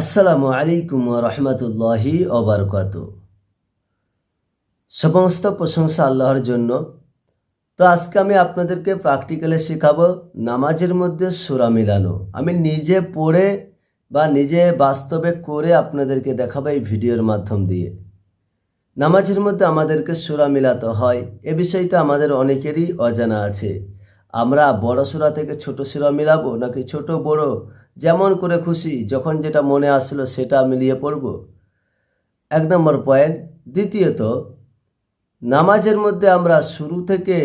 আসসালামু আলাইকুম রহমতুল্লাহি অবরকাত সমস্ত প্রশংসা আল্লাহর জন্য। তো আজকে আমি আপনাদেরকে প্র্যাকটিক্যালে শেখাবো নামাজের মধ্যে সুরা মিলানো। আমি নিজে পড়ে বা নিজে বাস্তবে করে আপনাদেরকে দেখাবো এই ভিডিওর মাধ্যম দিয়ে। নামাজের মধ্যে আমাদেরকে সুরা মিলাতে হয়। এ বিষয়টা আমাদের অনেকেরই অজানা আছে। আমরা বড় সুরা থেকে ছোট সুরা মিলাবো নাকি ছোট বড় যেমন করে খুশি, যখন যেটা মনে আসলো সেটা মিলিয়ে পড়ব। এক নম্বর পয়েন্ট। দ্বিতীয়ত, নামাজের মধ্যে আমরা শুরু থেকে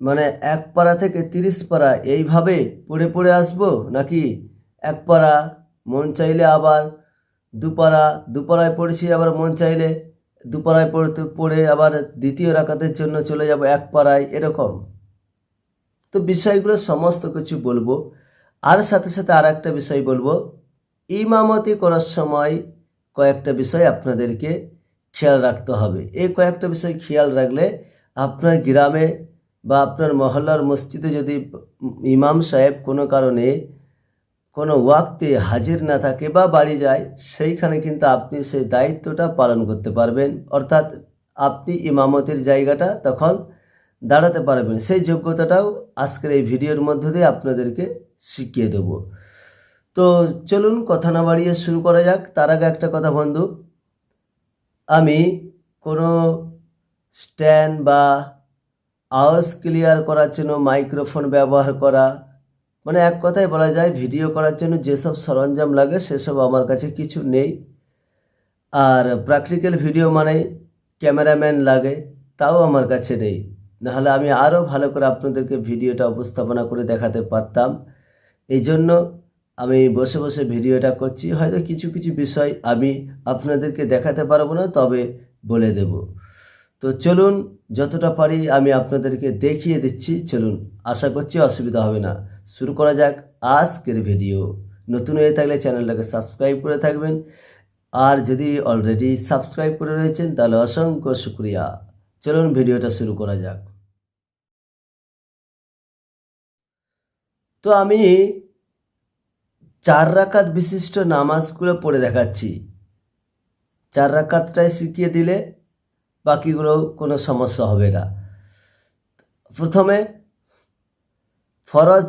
মানে এক পাড়া থেকে তিরিশ পাড়া এইভাবে পড়ে পড়ে আসব নাকি এক পাড়া মন চাইলে আবার দুপাড়া দুপাড়ায় পড়েছি আবার মন চাইলে দুপাড়ায় পড়তে, পড়ে আবার দ্বিতীয় রাকাতের জন্য চলে যাব এক পাড়ায়, এরকম। তো বিষয়গুলো সমস্ত কিছু বলব। আর সাথে সাথে আর একটা বিষয় বলব। ইমামতি করার সময় কয়েকটা বিষয় আপনাদেরকে খেয়াল রাখতে হবে। এই কয়েকটা বিষয় খেয়াল রাখলে আপনার গ্রামে বা আপনার মহল্লার মসজিদে যদি ইমাম সাহেব কোনো কারণে কোনো ওয়াক্তে হাজির না থাকে বা বাড়ি যায়, সেইখানে কিন্তু আপনি সেই দায়িত্বটা পালন করতে পারবেন। অর্থাৎ আপনি ইমামতির জায়গাটা তখন দাঁড়াতে পারবেন। সেই যোগ্যতাটাও আজকের এই ভিডিওর মধ্য দিয়ে আপনাদেরকে শিখিয়ে দেব। তো চলুন কথা না বাড়িয়ে শুরু করা যাক। তার আগে একটা কথা বন্ধু, আমি কোনো স্ট্যান্ড বা আওয়াজ ক্লিয়ার করার জন্য মাইক্রোফোন ব্যবহার করা মানে এক কথায় বলা যায় ভিডিও করার জন্য যেসব সরঞ্জাম লাগে সেসব আমার কাছে কিছু নেই। আর প্র্যাকটিক্যাল ভিডিও মানে ক্যামেরাম্যান লাগে, তাও আমার কাছে নেই। নাহলে আমি আরও ভালো করে আপনাদেরকে ভিডিওটা উপস্থাপনা করে দেখাতে পারতাম। এই জন্য আমি বসে বসে ভিডিওটা করছি। হয়তো কিছু কিছু বিষয় আমি আপনাদেরকে দেখাতে পারব না, তবে বলে দেব। তো চলুন, যতটা পারি আমি আপনাদেরকে দেখিয়ে দিচ্ছি। চলুন, আশা করছি অসুবিধা হবে না। শুরু করা যাক আজকের ভিডিও। নতুন হয়ে থাকলে চ্যানেলটাকে সাবস্ক্রাইব করে থাকবেন। আর যদি অলরেডি সাবস্ক্রাইব করে রয়েছেন, তাহলে অসংখ্য শুক্রিয়া। চলুন, ভিডিওটা শুরু করা যাক। তো আমি চার রাকাত বিশিষ্ট নামাজগুলো পড়ে দেখাচ্ছি। চার রাকাতটাই শিখিয়ে দিলে বাকিগুলো কোনো সমস্যা হবে না। প্রথমে ফরজ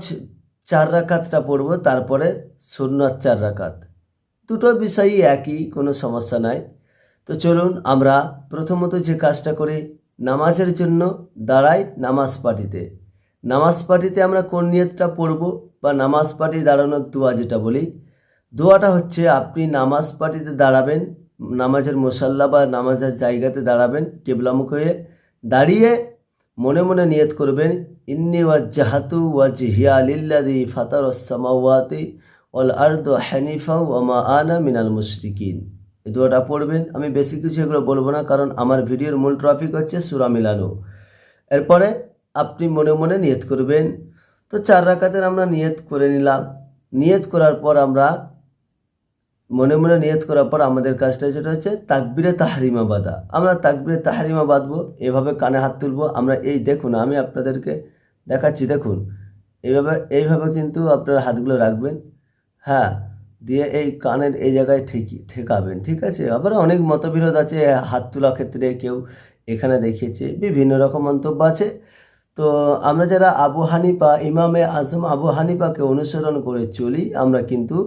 চার রাকাতটা পড়ব, তারপরে সুন্নত চার রাকাত। দুটো বিষয়ই একই, কোনো সমস্যা নাই। তো চলুন আমরা প্রথমত যে কাজটা করি, নামাজের জন্য দাঁড়াই নামাজ পাটিতে। নামাজ পাটিতে আমরা কোন নিয়তটা পড়ব বা নামাজ পাটি দাঁড়ানোর দোয়া যেটা বলি, দোয়াটা হচ্ছে আপনি নামাজ পাটিতে দাঁড়াবেন, নামাজের মশাল্লা বা নামাজের জায়গাতে দাঁড়াবেন, কেবলামুখ হয়ে দাঁড়িয়ে মনে মনে নিয়ত করবেন, ইন্নি ওয়াজ্জাহাতু ওয়াজহিয়া লিল্লাদি ফাতার সামাওয়াতি অল আর্দ হ্যানিফা ওমা আনা মিনাল মুশরিকিন। এই দোয়াটা পড়বেন। আমি বেশি কিছু এগুলো বলব না, কারণ আমার ভিডিওর মূল ট্রফিক হচ্ছে সুরা মিলানো এরপরে আপনি মনে মনে নিয়ত করবেন। তো চার রাকাতের আমরা নিয়ত করে নিলাম। নিয়ত করার পর আমরা মনে মনে নিয়ত করার পর আমাদের কাজটা যেটা হচ্ছে তাকবিরে তাহারিমা বাঁধা। আমরা তাকবিরে তাহারিমা বাঁধবো, এভাবে কানে হাত তুলবো। আমরা এই দেখুন, আমি আপনাদেরকে দেখাচ্ছি, দেখুন। এইভাবে এইভাবে কিন্তু আপনারা হাতগুলো রাখবেন। হ্যাঁ দিয়ে এই কানের এই জায়গায় ঠেকি, ঠেকাবেন, ঠিক আছে? আবার অনেক মতবিরোধ আছে, হাত তোলা ক্ষেত্রে কেউ এখানে দেখিয়েছে। বিভিন্ন রকম মন্তব্য আছে। তো আমরা যারা আবু হানিপা ইমামে আজম আবু হানিপাকে অনুসরণ করে চলি, আমরা কিন্তু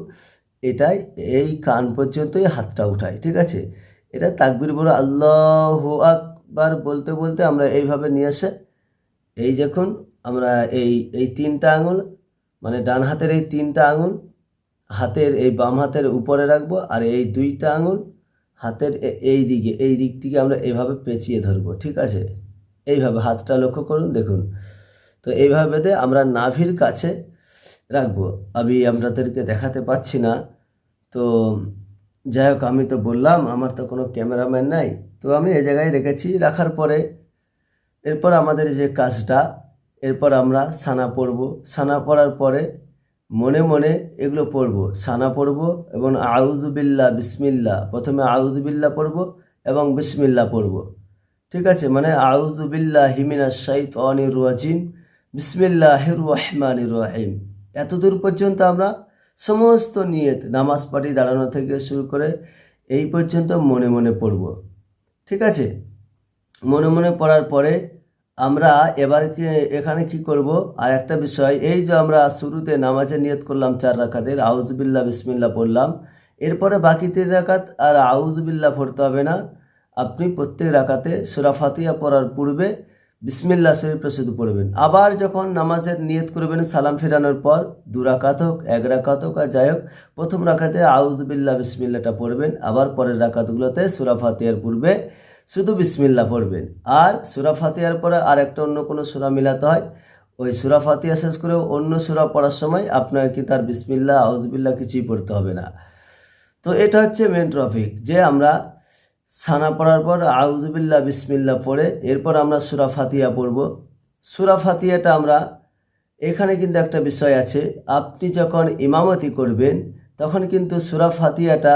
এটাই, এই কান পর্যন্তই হাতটা উঠাই, ঠিক আছে? এটা তাকবির বড় আল্লাহ আকবার বলতে বলতে আমরা এইভাবে নিয়ে আসে এই দেখুন, আমরা এই এই তিনটা আঙুল মানে ডান হাতের এই তিনটা আঙুল, হাতের এই বাম হাতের উপরে রাখব, আর এই দুইটা আঙুল, হাতের এই দিকে, এই দিক থেকে আমরা এইভাবে পেঁচিয়ে ধরবো, ঠিক আছে? এইভাবে হাতটা লক্ষ্য করুন, দেখুন। তো এইভাবে বেঁধে আমরা নাভির কাছে রাখব। আমি আপনাদেরকে দেখাতে পাচ্ছি না। তো যাই হোক, আমি তো বললাম, আমার তো কোনো ক্যামেরাম্যান নাই। তো আমি এই জায়গায় রেখেছি, রাখার পরে এরপর আমাদের যে কাজটা, এরপর আমরা সানা পড়ব। সানা পড়ার পরে মনে মনে এগুলো পড়ব। সানা পড়ব এবং আউজুবিল্লা বিসমিল্লা প্রথমে আউজুবিল্লা পড়ব এবং বিসমিল্লা পড়ব। ঠিক আছে? মানে আউজুবিল্লা হিমিনা সাইত অনির রাজিম। বিসমিল্লাহ রহমানির রহিম। এতদূর পর্যন্ত আমরা সমস্ত নিয়ত নামাজ পাঠি দাঁড়ানো থেকে শুরু করে এই পর্যন্ত মনে মনে পড়ব। ঠিক আছে? মনে মনে পড়ার পরে আমরা এবার এখানে কি করব? আর একটা বিষয়, এই যে আমরা শুরুতে নামাজে নিয়ত করলাম চার রাখাতের আউজবিল্লা বিসমিল্লা পড়লাম। এরপরে বাকি তিন রাকাত আর আউজবিল্লা পড়তে হবে না। আপনি প্রত্যেক রাকাতে সুরা ফাতিয়া পড়ার পূর্বে বিসমিল্লা শরীফটা শুধু পড়বেন। আবার যখন নামাজের নিয়ত করবেন, সালাম ফেরানোর পর দু রাকাত হোক, এক রাকাত হোক আর যাই হোক, প্রথম রাকাতে আউজবিল্লা বিসমিল্লাটা পড়বেন। আবার পরের রাকাতগুলোতে সুরা ফাতিয়ার পূর্বে শুধু বিসমিল্লা পড়বেন। আর সুরা ফাতিয়ার পরে আর একটা অন্য কোনো সুরা মিলাতে হয়, ওই সুরা ফাতিয়া শেষ করে অন্য সুরা পড়ার সময় আপনার কি তার বিসমিল্লা আউজবিল্লা কিছুই পড়তে হবে না। তো এটা হচ্ছে মেন টপিক যে আমরা সানা পড়ার পর আউজবিল্লা বিসমিল্লা পড়ে, এরপর আমরা সুরা ফাতিয়া পড়ব। সুরা ফাতিয়াটা আমরা, এখানে কিন্তু একটা বিষয় আছে, আপনি যখন ইমামতি করবেন, তখন কিন্তু সুরা ফাতিয়াটা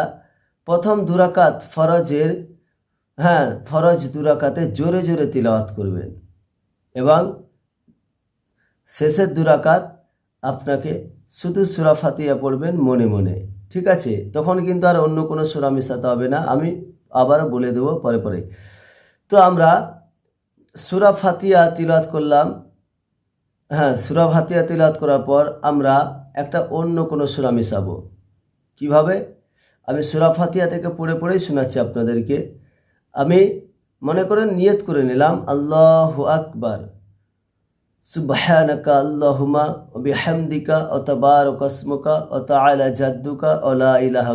প্রথম দুরাকাত ফরজের হ্যাঁ ফরজ দুরাকাতে জোরে জোরে তিলাওয়াত করবেন। এবং শেষের দুরাকাত আপনাকে শুধু সুরা ফাতিয়া পড়বেন মনে মনে, ঠিক আছে? তখন কিন্তু আর অন্য কোনো সুরা মেশাতে হবে না। আমি আবারও বলে দেবো পরে পরে। তো আমরা সুরা ফাতিয়া তিলাওয়াত করলাম। হ্যাঁ সুরা ফাতিয়া তিলাওয়াত করার পর আমরা একটা অন্য কোনো সুরা মিশাবো। কীভাবে? আমি সুরা ফাতিয়া থেকে পড়ে পড়েই শোনাচ্ছি আপনাদেরকে। আমি মনে করেন নিয়ত করে নিলাম, আল্লাহ আকবার, সুবহানাকা আল্লাহুমা বিহামদিকা ও তাবারক অত ও তাআলা জাদ্দুকা ও লা ইলাহা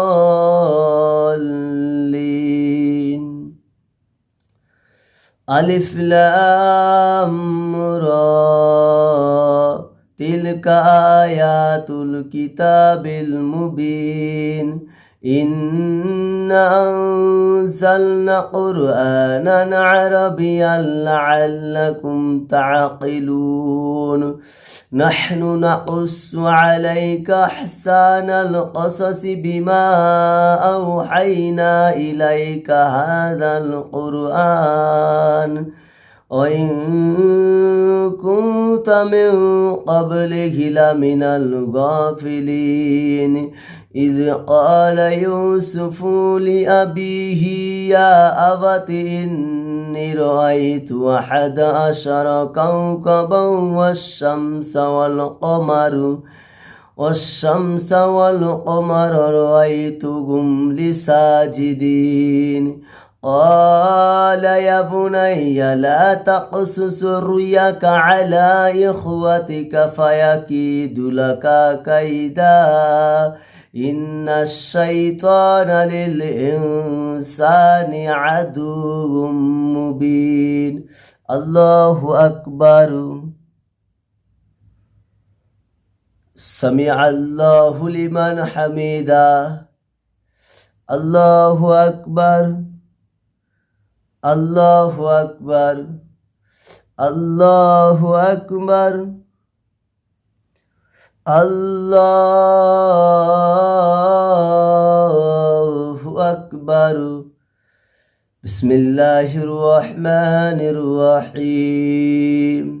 ألف لام را تلك آيات الكتاب المبين إنا أنزلنا قرآنا عربيا لعلكم تعقلون. نحن نقص عليك أحسان القصص بما أوحينا إليك هذا القرآن. وإن كنت من قبله لمن الغافلين إذ قال يوسف لأبيه يا أبت إني رأيت أحد عشر كوكبا والشمس والقمر والشمس والقمر رأيتهم لساجدين قال يا بني لا تقصص رؤياك على إخوتك فيكيد لك كيدا. إن الشيطان للإنسان عدو مبين. الله أكبر. سمع الله لمن حمده الله أكبر. الله أكبر الله أكبر الله أكبر بسم الله الرحمن الرحيم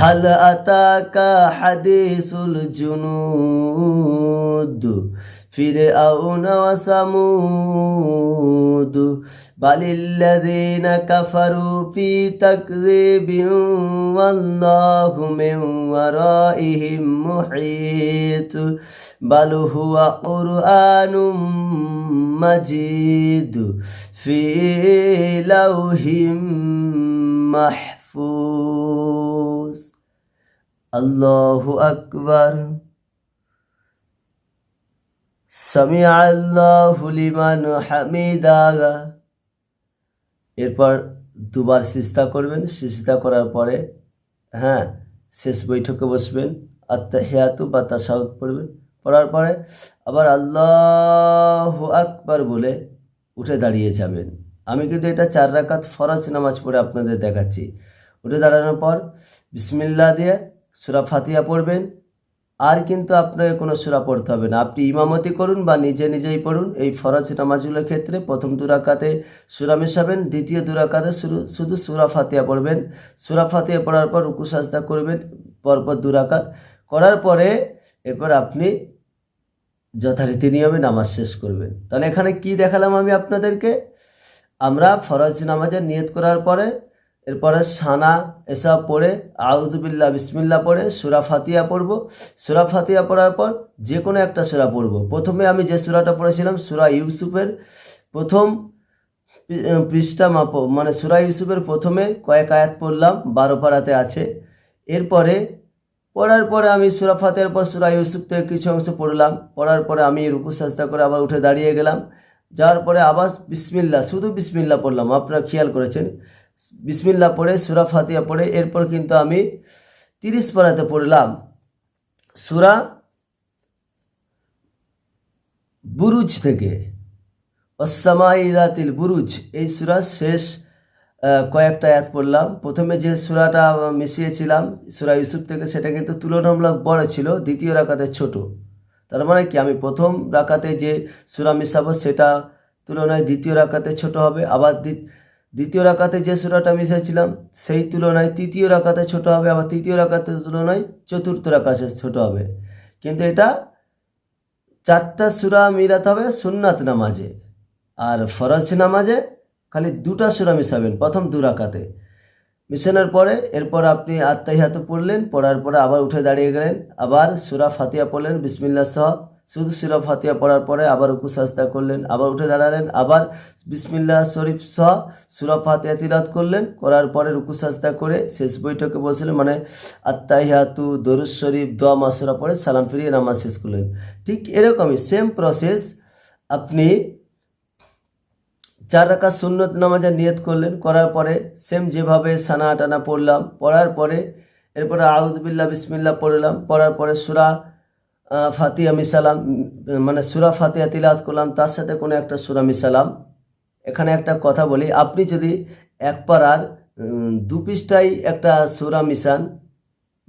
هل أتاك حديث الجنود؟ فرعون وثمود. بل الذين كفروا في تكذيب والله من ورائهم محيط. بل هو قرآن مجيد في لوح محفوظ. আল্লাহু আকবার। সামি আল্লাহু লিমান এরপর দুবার সিস্তা করবেন। সিস্তা করার পরে হ্যাঁ শেষ বৈঠকে বসবেন। আত্মাহিয়াতু বা তাসাউদ পড়বেন। পড়ার পরে আবার আল্লাহ আকবার বলে উঠে দাঁড়িয়ে যাবেন। আমি কিন্তু এটা চার রাকাত ফরজ নামাজ পড়ে আপনাদের দেখাচ্ছি। উঠে দাঁড়ানোর পর বিসমিল্লা দিয়ে সুরা ফাতিয়া পড়বেন, আর কিন্তু আপনাকে কোনো সুরা পড়তে হবে না। আপনি ইমামতি করুন বা নিজে নিজেই পড়ুন, এই ফরজ নামাজগুলোর ক্ষেত্রে প্রথম দুরাকাতে সুরা মেশাবেন, দ্বিতীয় দুরাকাতে শুধু শুধু সুরা ফাতিয়া পড়বেন। সুরা ফাতিয়া পড়ার পর রুকু, সাজদা করবেন, পরপর দুরাকাত করার পরে এরপর আপনি যথারীতি নিয়মে নামাজ শেষ করবেন। তাহলে এখানে কি দেখালাম আমি আপনাদেরকে? আমরা ফরজ নামাজের নিয়ত করার পরে এরপরে সানা এসব পড়ে আউজুবিল্লা বিসমিল্লা পড়ে, সুরা ফাতিয়া পড়ব। সুরা ফাতিয়া পড়ার পর যে কোনো একটা সুরা পড়ব। প্রথমে আমি যে সুরাটা পড়েছিলাম, সুরা ইউসুফের প্রথম পৃষ্ঠা মাপ মানে সুরা ইউসুফের প্রথমে কয়েক আয়াত পড়লাম, বারো পাড়াতে আছে। এরপরে পড়ার পরে আমি সুরা ফাতের পর সুরা ইউসুফ থেকে কিছু অংশ পড়লাম। পড়ার পরে আমি রুকু সাজদা করে আবার উঠে দাঁড়িয়ে গেলাম। যাওয়ার পরে আবার বিসমিল্লা শুধু বিসমিল্লা পড়লাম। আপনারা খেয়াল করেছেন? বিসমিল্লা পড়ে, সুরা ফাতিয়া পড়ে, এরপর কিন্তু আমি তিরিশ পাড়াতে পড়লাম। সুরা বুরুজ থেকে। অসামাইদাতিল বুরুজ, এই সুরা শেষ কয়েকটা আয়াত পড়লাম। প্রথমে যে সুরাটা মিশিয়েছিলাম, সুরা ইউসুফ থেকে, সেটা কিন্তু তুলনামূলক বড় ছিল, দ্বিতীয় রাকাতে ছোট। তার মানে কি? আমি প্রথম রাকাতে যে সুরা মিশাবো, সেটা তুলনায় দ্বিতীয় রাকাতে ছোট হবে, আবার দ্বিতীয় রাকাতে যে সুরাটা মিশিয়েছিলাম সেই তুলনায় তৃতীয় রাকাতে ছোট হবে, আবার তৃতীয় রাকাতের তুলনায় চতুর্থ রাকাতে ছোট হবে। কিন্তু এটা চারটা সুরা মিলাতে হবে সুন্নাত নামাজে। আর ফরজ নামাজে খালি দুটা সুরা মিশাবেন প্রথম দু রাকাতে। মিশানোর পরে এরপর আপনি আত্মাহিয়াত পড়লেন, পড়ার পরে আবার উঠে দাঁড়িয়ে গেলেন, আবার সুরা ফাতিয়া পড়লেন বিসমিল্লা সহ শুধু সুরা ফাতিয়া পড়ার পরে আবার উকু সাজদা করলেন, আবার উঠে দাঁড়ালেন, আবার বিসমিল্লাহ শরীফ সহ সুরা ফাতিয়া তিলাত করলেন, করার পরে রুকু, সাজদা করে শেষ বৈঠকে বসলেন মানে আত্মাহিয়াতু দরুদ শরীফ, দোয়া, মাসুরা পরে সালাম ফিরিয়ে নামাজ শেষ করলেন। ঠিক এরকমই সেম প্রসেস আপনি চার রাকাত সুন্নত নামাজের নিয়ত করলেন, করার পরে সেম যেভাবে সানা টানা পড়লাম, পড়ার পরে এরপরে আউজবিল্লা বিসমিল্লা পড়লাম, পড়ার পরে সুরা ফাতিয়া মিসালাম মানে সুরা ফাতিয়া তিলাত করলাম, তার সাথে কোনো একটা সুরা মিশালাম এখানে একটা কথা বলি, আপনি যদি এক পাড়ার দু পৃষ্ঠায় একটা সুরা মিশান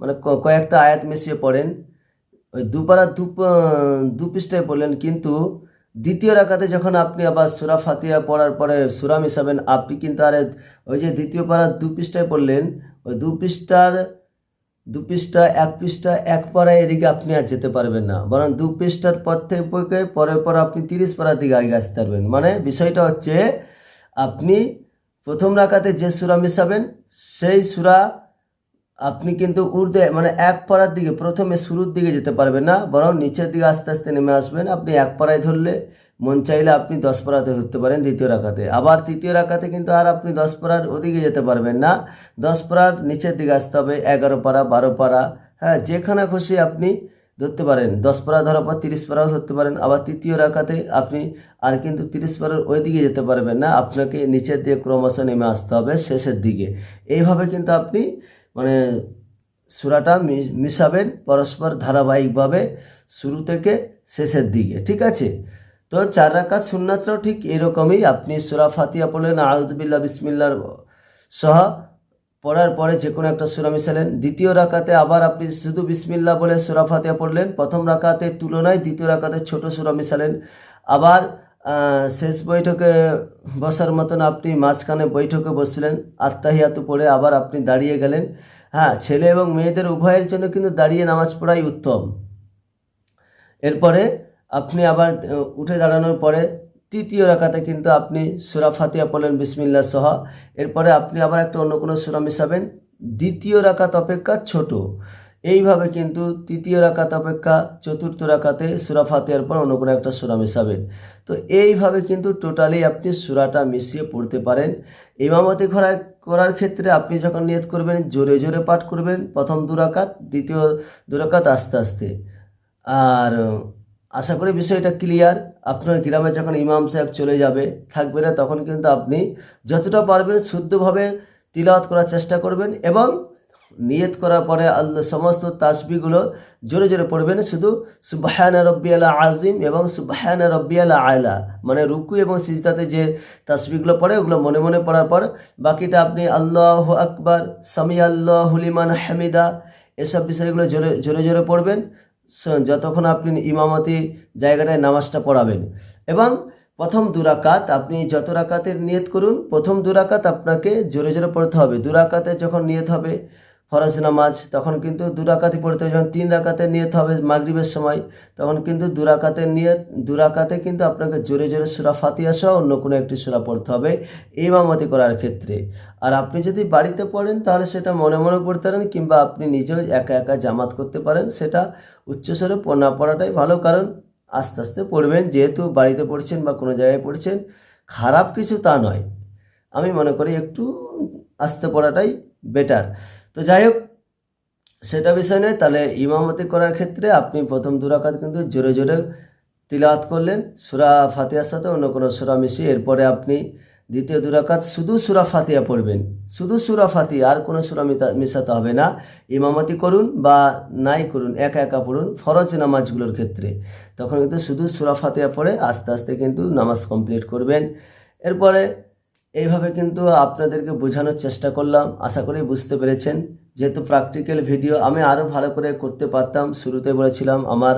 মানে কয়েকটা আয়াত মিশিয়ে পড়েন, ওই দুপাড়া দু দু পৃষ্ঠায় পড়লেন, কিন্তু দ্বিতীয় রাকাতে যখন আপনি আবার সুরা ফাতিয়া পড়ার পরে সুরা মিশাবেন, আপনি কিন্তু আর ওই যে দ্বিতীয় পাড়া দু পৃষ্ঠায় পড়লেন, ওই দু পৃষ্ঠার দু পৃষ্ঠা, এক পৃষ্ঠা, এক পাড়ায় এদিকে আপনি আর যেতে পারবেন না। বরং দু পৃষ্ঠার পর থেকে পরে পর আপনি তিরিশ পাড়ার দিকে আগে আসতে পারবেন। মানে বিষয়টা হচ্ছে, আপনি প্রথম রাকাতে যে সুরা মিশাবেন, সেই সুরা আপনি কিন্তু উর্দে মানে এক পাড়ার দিকে, প্রথমে শুরুর দিকে যেতে পারবেন না। বরং নিচের দিকে আস্তে আস্তে নেমে আসবেন। আপনি এক পাড়ায় ধরলে মন চাইলে আপনি দশ পাড়াতে ধরতে পারেন দ্বিতীয় রাখাতে আবার তৃতীয় রাখাতে কিন্তু আর আপনি দশ পাড়ার ওদিকে যেতে পারবেন না। দশ পাড়ার নিচের দিকে আসতে হবে, এগারো পাড়া, বারো পাড়া হ্যাঁ যেখানে খুশি আপনি ধরতে পারেন। দশ পাড়া ধরার পর তিরিশ পাড়াও ধরতে পারেন। আবার তৃতীয় রাখাতে আপনি আর কিন্তু তিরিশ পাড়ার ওই দিকে যেতে পারবেন না। আপনাকে নিচের দিকে ক্রমশ নেমে আসতে হবে শেষের দিকে। এইভাবে কিন্তু আপনি মানে সুরাটা মিশাবেন পরস্পর ধারাবাহিকভাবে শুরু থেকে শেষের দিকে। ঠিক আছে? তো চার রাকাত সুন্নাতটাও ঠিক এরকমই। আপনি সুরা ফাতিয়া পড়লেন আউদবিল্লা বিসমিল্লার সহ পড়ার পরে যে কোনো একটা সুরা মিশালেন। দ্বিতীয় রাকাতে আবার আপনি শুধু বিসমিল্লা বলে সুরা ফাতিয়া পড়লেন। প্রথম রাকাতে তুলনায় দ্বিতীয় রাকাতে ছোট সুরা মিশালেন। আবার শেষ বৈঠকে বসার মতন আপনি মাঝখানে বৈঠকে বসছিলেন আত্মাহিয়াতু পড়ে আবার আপনি দাঁড়িয়ে গেলেন। হ্যাঁ ছেলে এবং মেয়েদের উভয়ের জন্য কিন্তু দাঁড়িয়ে নামাজ পড়াই উত্তম। এরপরে আপনি আবার উঠে দাঁড়ানোর পরে তৃতীয় রাকাতে কিন্তু আপনি সুরা ফাতিয়া পড়লেন বিসমিল্লা সহ। এরপরে আপনি আবার একটা অন্য কোনো সুরা মিশাবেন, দ্বিতীয় রাকাত অপেক্ষা ছোট। এইভাবে কিন্তু তৃতীয় রাকাত অপেক্ষা চতুর্থ রাকাতে সুরা ফাতিয়ার পর অন্য কোনো একটা সুরা মিশাবেন। তো এইভাবে কিন্তু টোটালি আপনি সুরাটা মিশিয়ে পড়তে পারেন। ইমামতি করার করার ক্ষেত্রে আপনি যখন নিয়ত করবেন, জোরে জোরে পাঠ করবেন প্রথম দুরাকাত দ্বিতীয় দুরাকাত আস্তে আস্তে। আর আশা করি বিষয়টা ক্লিয়ার আপনার গ্রামে যখন ইমাম সাহেব চলে যাবে, থাকবে না, তখন কিন্তু আপনি যতটা পারবেন শুদ্ধভাবে তিলাওয়াত করার চেষ্টা করবেন এবং নিয়ত করার পরে আল্লাহ সমস্ত তাসবিগুলো জোরে জোরে পড়বেন শুধু সুবাহানা রব্বিয়ালা আজিম এবং সুবাহানা রব্বিয়ালা আয়লা মানে রুকু এবং সিজদাতে যে তাসবিগুলো পড়ে, ওগুলো মনে মনে পড়ার পর বাকিটা আপনি আল্লাহ আকবার সামি আল্লাহ হুলিমান হামিদা, এসব বিষয়গুলো জোরে জোরে জোরে পড়বেন। যতক্ষণ আপনি ইমামতি জায়গাটায় নামাজটা পড়াবেন। এবং প্রথম দুরাকাত আপনি যত রাকাতের নিয়ত করুন, প্রথম দুরাকাত আপনাকে জোরে জোরে পড়তে হবে। দুরাকাতে যখন নিয়ত হবে ফরজ নামাজ, তখন কিন্তু দুরাকাতি পড়তে হবে যখন তিন রাকাতে নিয়ত হবে মাগরিবের সময়, তখন কিন্তু দুরাকাতের নিয়ত দুরাকাতে কিন্তু আপনাকে জোরে জোরে সুরা ফাতিয়া সহ অন্য কোনো একটি সুরা পড়তে হবে ইমামতি করার ক্ষেত্রে। আর আপনি যদি বাড়িতে পড়েন, তাহলে সেটা মনে মনে পড়তে পারেন, কিংবা আপনি নিজেও একা একা জামাত করতে পারেন। সেটা উচ্চস্বরে না পড়াটাই ভালো, কারণ আস্তে আস্তে পড়বেন। যেহেতু বাড়িতে পড়ছেন বা কোনো জায়গায় পড়ছেন, খারাপ কিছু তা নয়। আমি মনে করি একটু আস্তে পড়াটাই বেটার তো যাই হোক, সেটা বিষয় নয়। তাহলে ইমামতি করার ক্ষেত্রে আপনি প্রথম দুরাকাত কিন্তু জোরে জোরে তিলাওয়াত করলেন। সুরা ফাতিয়ার সাথে অন্য কোনো সুরা মিশিয়ে এরপরে আপনি দ্বিতীয় দুরাকাত শুধু সুরা ফাতিয়া পড়বেন। শুধু সুরা ফাতিয়া আর কোনো সুরা মিশাতে হবে না। ইমামতি করুন বা নাই করুন, একা একা পড়ুন ফরজ নামাজগুলোর ক্ষেত্রে। তখন কিন্তু শুধু সুরা ফাতিয়া পড়ে আস্তে আস্তে কিন্তু নামাজ কমপ্লিট করবেন। এরপরে এইভাবে কিন্তু আপনাদেরকে বোঝানোর চেষ্টা করলাম। আশা করি বুঝতে পেরেছেন। যেহেতু প্র্যাকটিক্যাল ভিডিও আমি আরও ভালো করে করতে পারতাম, শুরুতে বলেছিলাম আমার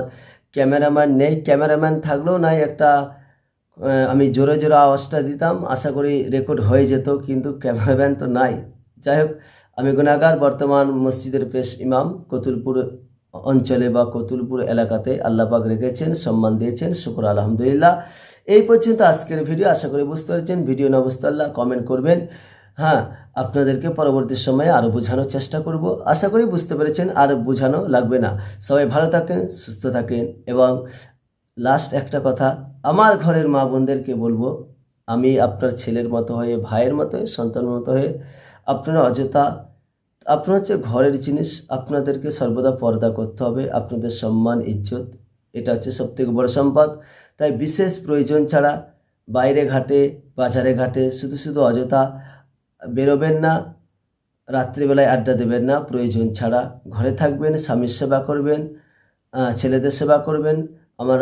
ক্যামেরাম্যান নেই। ক্যামেরাম্যান থাকলেও নাই একটা আমি জোরে জোরে আওয়াজটা দিতাম। আশা করি রেকর্ড হয়ে যেত, কিন্তু ক্যামেরাম্যান তো নাই। যাই হোক, আমি গুণাগার বর্তমান মসজিদের পেশ ইমাম, কতুলপুর অঞ্চলে বা কতুলপুর এলাকাতে আল্লাপাক রেখেছেন, সম্মান দিয়েছেন। শুক্র আলহামদুলিল্লাহ। এই পর্যন্ত আজকের ভিডিও, আশা করি বুঝতে পেরেছেন। ভিডিও না বুঝতে পারলে কমেন্ট করবেন। হ্যাঁ আপনাদেরকে পরবর্তী সময়ে আরও বোঝানোর চেষ্টা করব। আশা করি বুঝতে পেরেছেন, আর বোঝানো লাগবে না। সবাই ভালো থাকেন, সুস্থ থাকেন, এবং লাস্ট একটা কথা, আমার ঘরের মা বোনদেরকে বলব, আমি আপনার ছেলের মতো হয়ে, ভাইয়ের মতো হয়ে, সন্তানের মতো হয়ে, আপনারা অযথা, আপনার হচ্ছে ঘরের জিনিস, আপনাদেরকে সর্বদা পর্দা করতে হবে, আপনাদের সম্মান, ইজ্জত, এটা হচ্ছে সবথেকে বড় সম্পদ। তাই বিশেষ প্রয়োজন ছাড়া বাইরে ঘাটে, বাজারে ঘাটে শুধু শুধু অযথা বেরোবেন না, রাত্রিবেলায় আড্ডা দেবেন না, প্রয়োজন ছাড়া ঘরে থাকবেন, স্বামীর সেবা করবেন ছেলেদের সেবা করবেন। আমার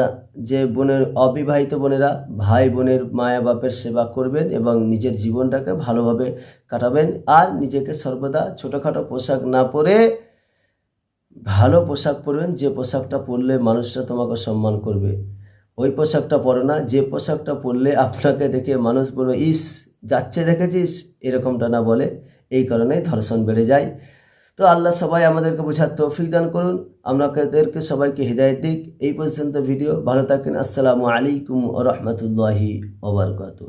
যে বোনের অবিবাহিত বোনেরা, ভাই বোনের মায়া বাপের সেবা করবেন এবং নিজের জীবনটাকে ভালোভাবে কাটাবেন আর নিজেকে সর্বদা ছোটোখাটো পোশাক না পরে ভালো পোশাক পরবেন। যে পোশাকটা পরলে মানুষরা তোমাকে সম্মান করবে। ওই পোশাকটা পরো না, যে পোশাকটা পরলে আপনাকে দেখে মানুষ বলবে, ইস, যাচ্ছে দেখেছিস? এরকমটা না বলে। এই কারণেই ধর্ষণ বেড়ে যায়। তো আল্লাহ সবাই আমাদেরকে বোঝার তৌফিক দান করুন। আপনাদেরকে সবাইকে হৃদায়ত দিক। এই পর্যন্ত ভিডিও। ভালো থাকেন। আসসালামু আলাইকুম রহমতুল্লাহি ওবরকাতু